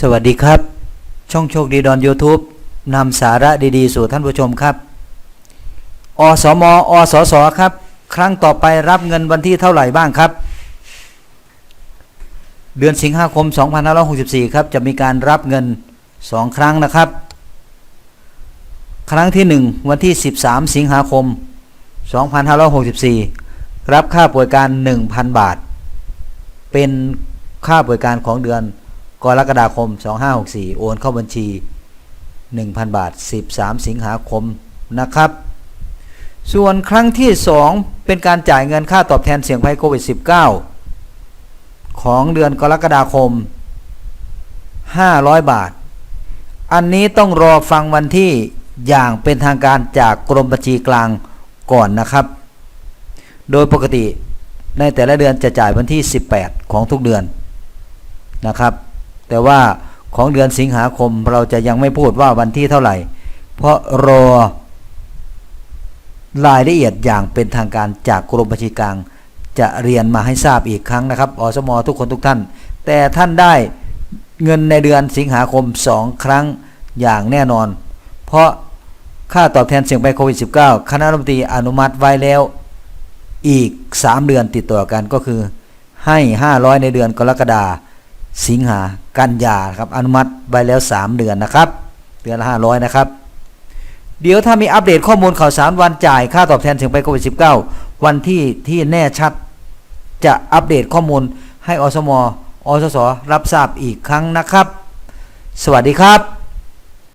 สวัสดีครับ ช่องโชคดีดอน YouTube นำสาระดีๆ สู่ท่านผู้ชมครับ อสมอสสครับ ครั้งต่อไปรับเงินวันที่เท่าไหร่บ้างครับ เดือนสิงหาคม 2564 ครับ จะมีการรับเงิน 2 ครั้งนะครับ ครั้งที่ 1 วันที่ 13 สิงหาคม 2564 รับค่าป่วยการ 1,000 บาท เป็นค่าบริการของเดือน กรกฎาคม 2564 โอนเข้าบัญชี 1,000 บาท 13 สิงหาคมนะครับ ส่วนครั้งที่ 2 เป็นการจ่ายเงินค่าตอบแทนเสี่ยงภัยโควิด -19 ของเดือนกรกฎาคม 500 บาท อันนี้ต้องรอฟังวันที่อย่างเป็นทางการจากกรมบัญชีกลางก่อนนะครับ โดยปกติในแต่ละเดือนจะจ่ายวันที่ 18 ของทุกเดือนนะครับ แต่ว่าของเดือนสิงหาคมเราจะยังไม่พูดว่าวันที่เท่าไหร่ เพราะรอรายละเอียดอย่างเป็นทางการจากกรมบัญชีกลาง จะเรียนมาให้ทราบอีกครั้งนะครับอสมทุกคนทุกท่าน แต่ท่านได้เงินในเดือนสิงหาคม 2 ครั้งอย่างแน่นอน เพราะค่าตอบแทนเสี่ยงภัยโควิด -19 คณะรัฐมนตรีอนุมัติไว้แล้วอีก 3 เดือนติดต่อกันก็คือให้ 500 ในเดือนกรกฎาคม สิงหากันยาครับอนุมัติไว้แล้ว 3 เดือนนะครับ เดือนละ500 นะครับ เดี๋ยวถ้ามีอัปเดตข้อมูลข่าวสารวันจ่ายค่าตอบแทนถึงไปโควิด -19 วันที่ที่แน่ชัดจะอัปเดตข้อมูลให้อสมอสสรับทราบอีกครั้งนะครับ สวัสดีครับ